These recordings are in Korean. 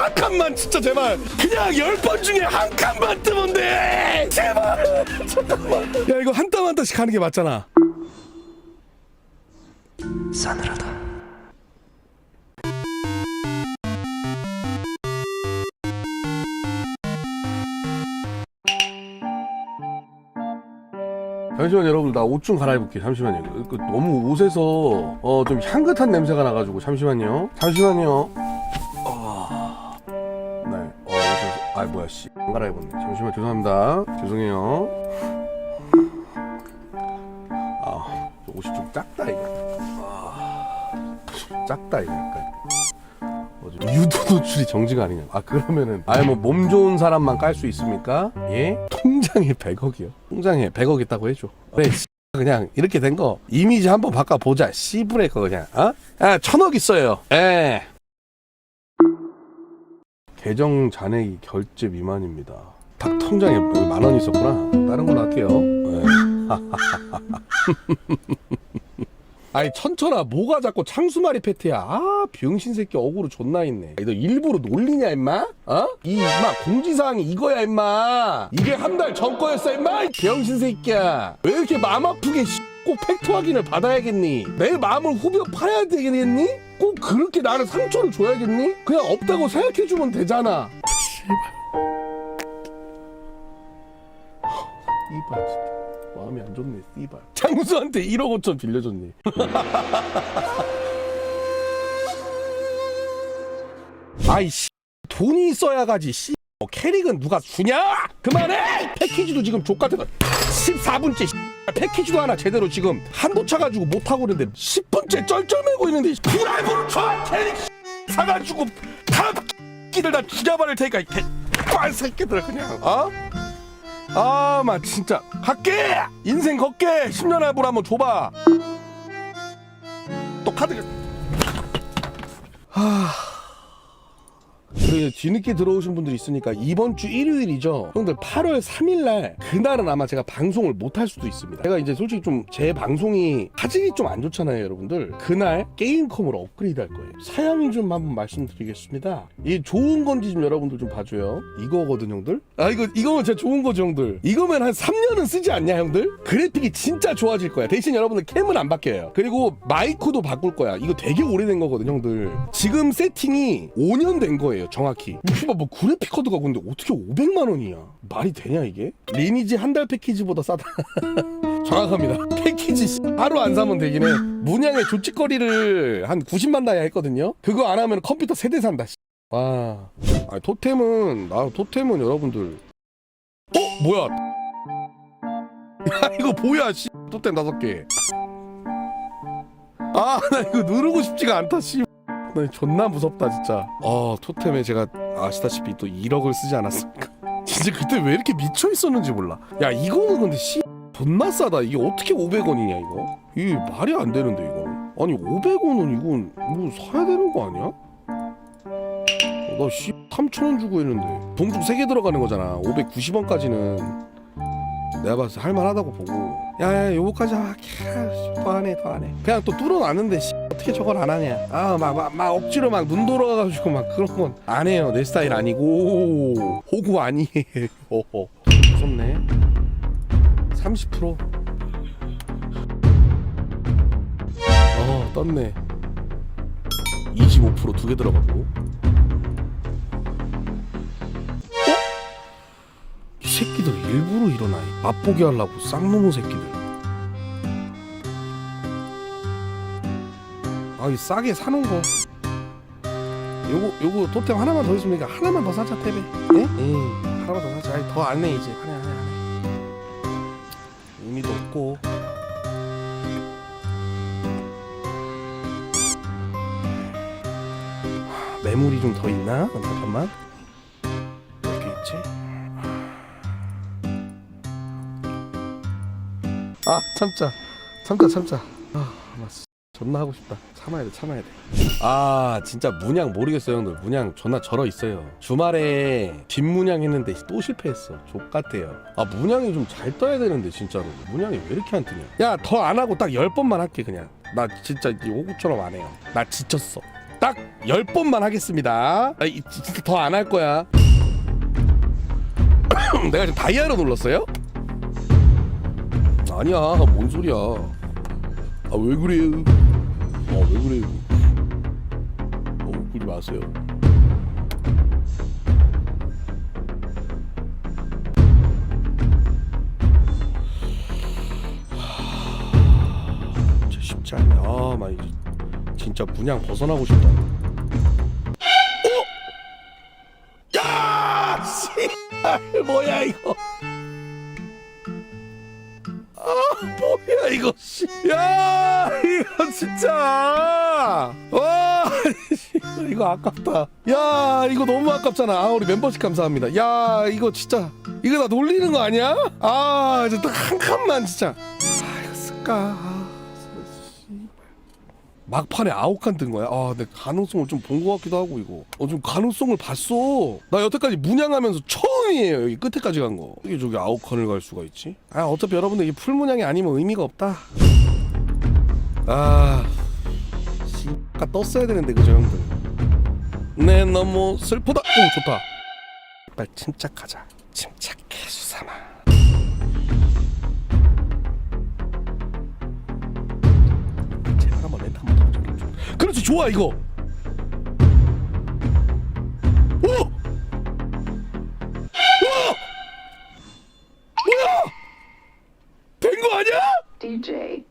한 칸만 진짜 제발 그냥 열 번 중에 한 칸만 뜨면 돼! 제발 잠깐만. 야 이거 한 땀 한 땀씩 가는 게 맞잖아. 싸늘하다. 잠시만 여러분 나 옷 좀 갈아입을게. 잠시만요. 그, 그 너무 옷에서 어 좀 향긋한 냄새가 나가지고. 잠시만요. 잠시만요 뭐야 씨안 갈아입었네. 잠시만 죄송합니다. 죄송해요. 아 옷이 좀 작다 이거. 아 작다 이거 약간? 유도 노출이 정지가 아니냐. 아 그러면은 아예 뭐 몸 좋은 사람만 깔 수 있습니까? 예? 통장에 100억이요. 통장에 100억 있다고 해줘. 그래 씨, 그냥 이렇게 된 거. 이미지 한번 바꿔보자. 씨브레이커 그냥. 어? 아 천억 있어요. 예 계정 잔액이 결제 미만입니다. 딱 통장에 만 원 있었구나. 다른 걸로 할게요. 예. 아니 천천아 뭐가 자꾸 창수마리 패트야? 아 병신 새끼 어그로 존나 있네. 너 일부러 놀리냐 임마? 어? 이 임마 공지사항이 이거야 임마. 이게 한 달 전 거였어 임마 이 병신 새끼야. 왜 이렇게 마음 아프게 씨, 꼭 팩트 확인을 받아야겠니? 내 마음을 후벼 파야 되겠니 꼭 그렇게 나를 상처를 줘야겠니? 그냥 없다고 생각해주면 되잖아. 이발. 진짜. 마음이 안 좋네 씨발. 장수한테 1억 5천 빌려줬니? 아이씨. 돈이 있어야 가지 씨. 어, 캐릭은 누가 주냐? 그만해! 패키지도 지금 족같은 거. 14분째 씨. 패키지도 하나 제대로 지금 한도 차가지고 못하고 있는데 10분째 쩔쩔매고 있는데 브라이브를 줘 캐릭 씨. 사가지고 다 끼들 다 죽여버릴 테니까 이 개관 새끼들 그냥 어? 아, 마 진짜 갈게. 인생 걷게. 10년 할부로 한번 줘봐. 또 카드. 하. 그 뒤늦게 들어오신 분들이 있으니까 이번 주 일요일이죠. 형들 8월 3일 날 그날은 아마 제가 방송을 못 할 수도 있습니다. 제가 이제 솔직히 좀 제 방송이 화질이 좀 안 좋잖아요, 여러분들. 그날 게임컴으로 업그레이드 할 거예요. 사양이 좀 한번 말씀드리겠습니다. 이 좋은 건지 좀 여러분들 좀 봐줘요. 이거거든, 형들. 아 이거 이거는 진짜 좋은 거죠, 형들. 이거면 한 3년은 쓰지 않냐, 형들? 그래픽이 진짜 좋아질 거야. 대신 여러분들 캠은 안 바뀌어요. 그리고 마이크도 바꿀 거야. 이거 되게 오래된 거거든, 형들. 지금 세팅이 5년 된 거예요, 정확히. 씨발 뭐 그래픽 카드가 근데 어떻게 500만 원이야? 말이 되냐 이게? 리니지 한 달 패키지보다 싸다. 정확합니다. 패키지 씨, 하루 안 사면 되긴 해. 문양의 조치거리를 한 90만 다이아 했거든요. 그거 안 하면 컴퓨터 세대 산다. 씨. 와. 아 토템은 나 토템은 여러분들. 어 뭐야? 야 이거 뭐야? 씨. 토템 다섯 개. 아나 이거 누르고 싶지가 않다. 씨. 나 존나 무섭다 진짜. 아 토템에 제가 아시다시피 또 1억을 쓰지 않았습니까? 진짜 그때 왜 이렇게 미쳐 있었는지 몰라. 야 이거는 근데 씨 존나 싸다. 이게 어떻게 500원이냐 이거? 이게 말이 안 되는데 이거. 아니 500원은 이건 뭐 사야 되는 거 아니야? 나 씨 3,000원 주고 했는데 봉중 3개 들어가는 거잖아 590원까지는 내가 봤을 때 할만하다고 보고 야야 요거까지 아, 캬, 더 하네 더 하네 그냥 또 뚫어놨는데 씨, 어떻게 저걸 안 하냐. 아막 막, 막 억지로 막 눈 돌아가가지고 막 그런 건 안 해요. 내 스타일 아니고. 호구 아니에요. 무섭네. 30%어 떴네. 25%두 개 들어가고. 이 새끼들 일부러 일어나? 맛보게 하려고 쌍놈의 새끼들 아이 싸게 사놓은 거. 요거 요거 토템 하나만 더 있으면 되니까 하나만 더 사자 태배 예? 예 하나만 더 사자. 아니 더안 내 이제 하나 하나 하나. 의미도 없고. 하, 매물이 좀 더 있나? 잠깐만. 이렇게 있지? 아 참자. 참자 참자 존나 하고 싶다. 참아야 돼 참아야 돼 아 진짜 문양 모르겠어요 형들. 문양 존나 절어 있어요. 주말에 뒷문양 했는데 또 실패했어. 족 같아요. 아 문양이 좀 잘 떠야 되는데 진짜로. 문양이 왜 이렇게 안 뜨냐. 야 더 안 하고 딱 열번만 할게 그냥. 나 진짜 이 오구처럼 안 해요. 나 지쳤어. 딱 10번만 하겠습니다. 아, 이- 진짜 더 안 할 거야. 내가 지금 다이아로 눌렀어요? 아니야, 뭔 소리야. 아, 왜 그래요? 어, 왜 그래요? 어, 그러지 마세요. 진짜 쉽지 않네. 아, 나 이제 진짜 분양 벗어나고 싶다. 어? 야, 씨, 뭐야 이거? 이거? 씨, 야, 이거 진짜. 와, 씨, 이거 아깝다. 야, 이거 너무 아깝잖아. 아, 우리 멤버십 감사합니다. 야, 이거 진짜 이거 나 놀리는 거 아니야? 아, 이제 딱한 칸만 진짜. 아, 이거 쓸까? 막판에 아홉 칸뜬 거야. 아, 내 가능성을 좀 본 것 같기도 하고 이거. 어, 좀 가능성을 봤어. 나 여태까지 문양하면서 처음이에요. 여기 끝에까지 간 거. 이게 저기 아홉 칸을 갈 수가 있지? 아, 어차피 여러분들 이 풀문양이 아니면 의미가 없다. 아, 씨가 떴어야 되는데 그죠 형들? 네, 너무 슬프다. 오, 좋다. 빨리 침착하자. 침착 좋아 이거. 오! 와! 뭐야? 된 거 아니야? DJ.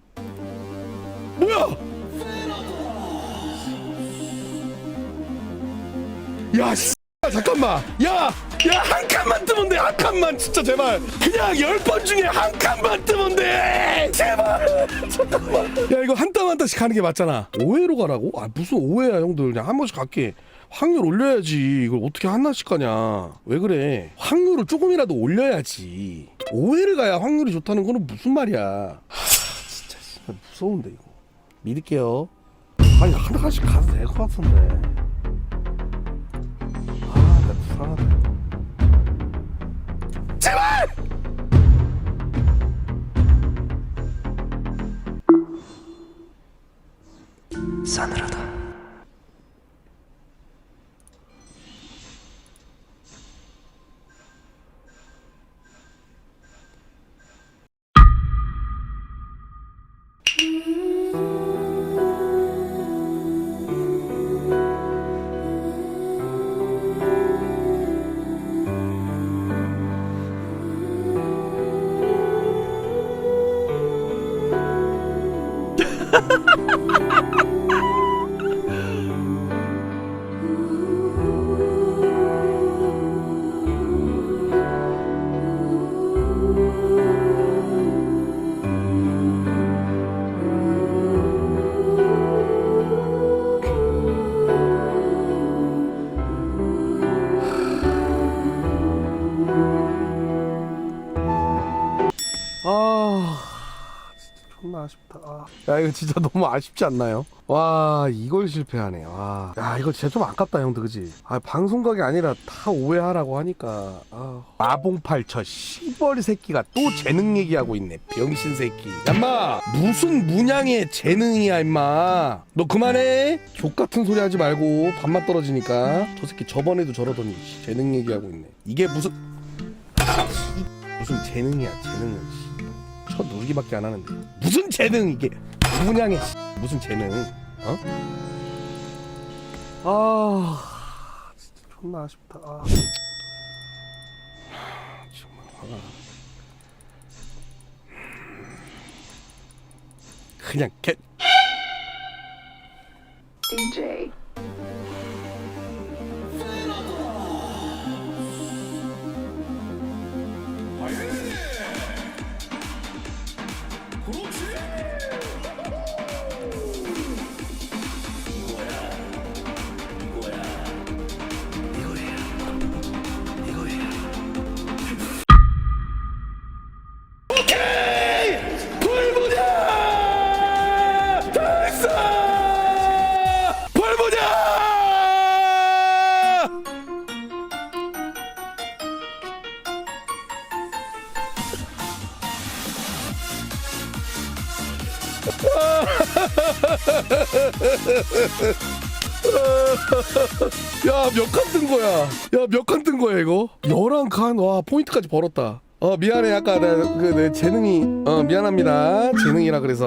뭐야? 야, 씨. 잠깐만. 야, 야, 한 칸만 뜨면 돼. 한 칸만 진짜 제발. 그냥 열 번 중에 한 칸만 뜨면 돼. 제발. 잠깐만. 야, 이거 한 땀 한 땀씩 가는 게 맞잖아. 5회로 가라고? 아, 무슨 5회야, 형들. 그냥 한 번씩 갈게. 확률 올려야지. 이걸 어떻게 하나씩 가냐. 왜 그래? 확률을 조금이라도 올려야지. 5회를 가야 확률이 좋다는 거는 무슨 말이야. 진짜 씨발 무서운데 이거 믿을게요 아니 한 칸씩 가도 될 것 같은데 이거. 제발 싸늘하다. 아. 야 이거 진짜 너무 아쉽지 않나요? 와 이걸 실패하네 와. 야 이거 진짜 좀 아깝다 형들 그지? 아 방송각이 아니라 다 오해하라고 하니까 아. 마봉팔처 시벌 새끼가 또 재능 얘기하고 있네 병신 새끼 얌마 무슨 문양의 재능이야 임마 너 그만해 족 같은 소리 하지 말고 밥맛 떨어지니까 저 새끼 저번에도 저러더니 씨, 재능 얘기하고 있네 이게 무슨 무슨 재능이야 재능은 씨. 첫 놀기밖에 안 하는데 무슨 재능 이게 씨, 무슨 재능 어? 아 진짜 존나 아쉽다 아. 정말 화가 나. 그냥 개 DJ. 야 몇 칸 뜬 거야? 야 몇 칸 뜬 거야 이거? 11칸? 와 포인트까지 벌었다. 어 미안해. 아까 내 그 내 재능이. 어 미안합니다. 재능이라 그래서.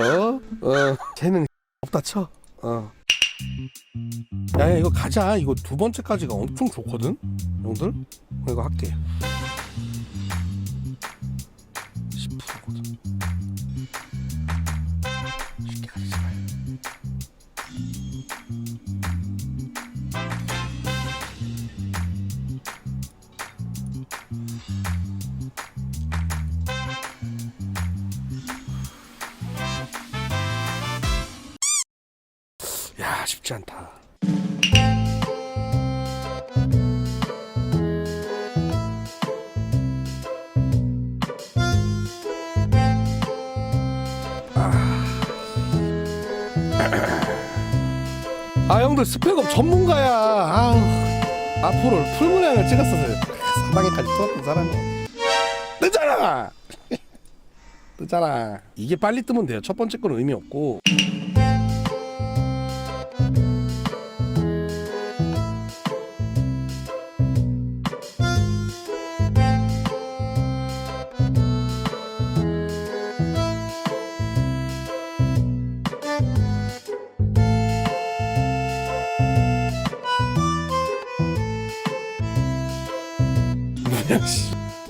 어 재능 없다 쳐 어. 야 야 이거 가자. 이거 두 번째까지가 엄청 좋거든? 형들? 이거 할게 야 쉽지 않다. 아. 형들 스펙업 전문가야. 아 앞으로 풀문양을 찍었어요 사방에까지 투었던 사람이야 뜨잖아! 뜨잖아. 이게 빨리 뜨면 돼요. 첫 번째 거는 의미 없고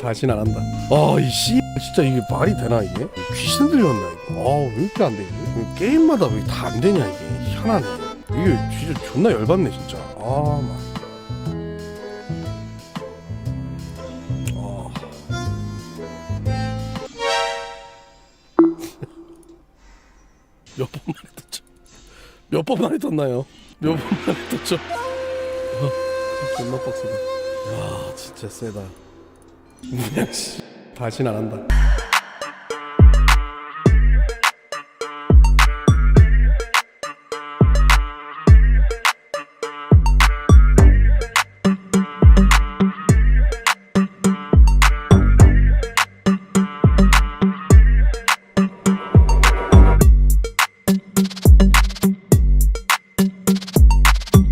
다시는 안 한다. 아 이 씨 진짜 이게 말이 되나 이게 귀신 들렸나 이거. 아왜 이렇게 안 돼? 이게? 게임마다 왜 다 안 되냐 이게 희한하네. 이게 진짜 존나 열받네 진짜. 아 막. 아. 몇번 만에 떴죠? 몇 번 만에 떴나요? 몇 번 만에? 아, 존나 빡세다. 야 진짜 세다. 그냥 씨 다시는 안 한다.